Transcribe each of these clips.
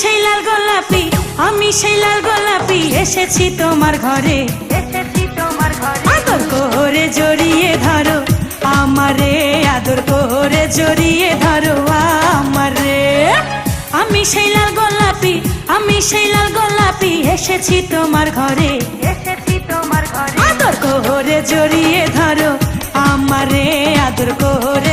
সেই লাল গোলাপি আমি সেই লাল গোলাপি এসেছি তোমার ঘরে। এসেছি তোমার ঘরে। আদর করে জড়িয়ে ধরো আমারে আদর করে জড়িয়ে ধরো আমারে। আমি সেই লাল গোলাপি আমি সেই লাল গোলাপি এসেছি তোমার ঘরে। এসেছি তোমার ঘরে। আদর করে জড়িয়ে ধরো আমারে আদর করে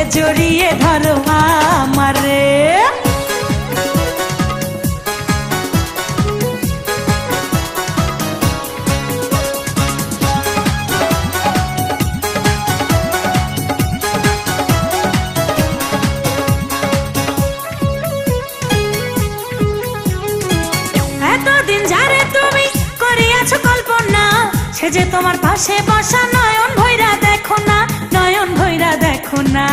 সে যে তোমার পাশে বসা নয়ন ভৈরা দেখো না নয়ন ভৈরা দেখো না।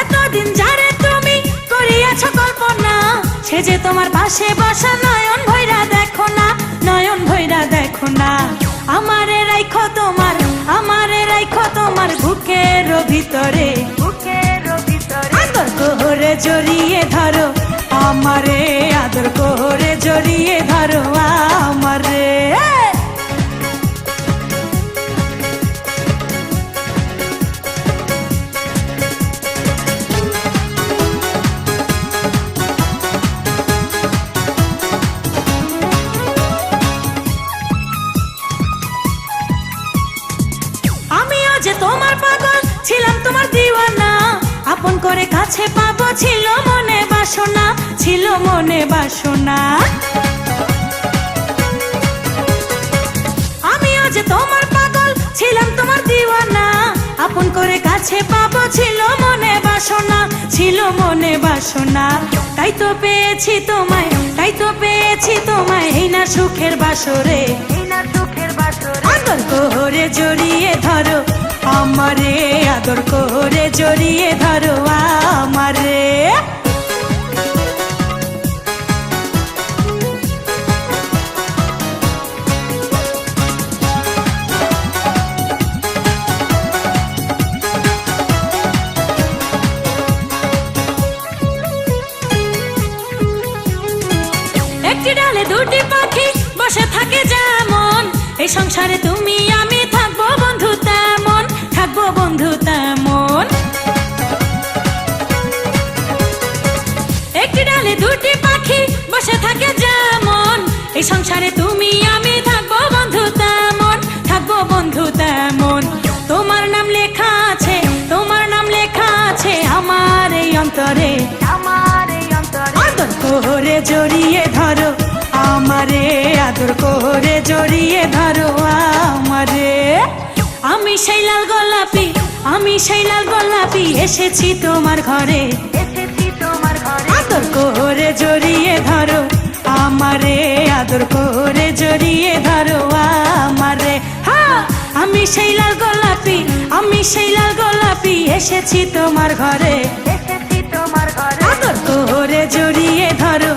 এতদিন যারে তুমি করিয়াছো কল্পনা সে যে তোমার পাশে বসা নয়ন ভৈরা দেখো না নয়ন ভৈরা দেখো না। আমারে রাইখো তোমার আমারে রাইখো তোমার বুকের ভিতরে। বুকের ভিতরে। আদর জড়িয়ে ধরো আমারে আদর জড়িয়ে ধরো আমারে যে তোমার পাগল, ছিলাম তোমার দিওয়ানা। আপন করে কাছে পাবো, ছিল মনে বাসনা, ছিল মনে বাসনা। দিওয়ানা আপন করে কাছে পাবো ছিল মনে বাসনা ছিল মনে বাসনা। তাই তো পেয়েছি তোমায় তাই তো পেয়েছি তোমায় এই না সুখের বাসরে। এই না সুখের আদর করে জড়িয়ে ধরো আমারে আদর করে জড়িয়ে ধরো আমারে। ডালে দুটি পাখি বসে থাকে যেমন। এই সংসারে তুমি আমি থাকব বন্ধু তেমন থাকব বন্ধু তেমন। একটি ডালে দুটি পাখি বসে থাকে যেমন। এই সংসারে তুমি আমি থাকব বন্ধু তেমন থাকব বন্ধু তেমন। তোমার নাম লেখা আছে তোমার নাম লেখা আছে আমার এই অন্তরে। আমার এই অন্তরে। করে জড়িয়ে ধরো। আমি সেই লাল গোলাপি এসেছি তোমার ঘরে। আদর করে জড়িয়ে ধরো আমারে আদর করে জড়িয়ে ধরো আমারে। হ্যাঁ আমি সেই লাল গোলাপি আমি সেই লাল গোলাপি এসেছি তোমার ঘরে। এসেছি তোমার ঘরে। আদর করে জড়িয়ে ধরো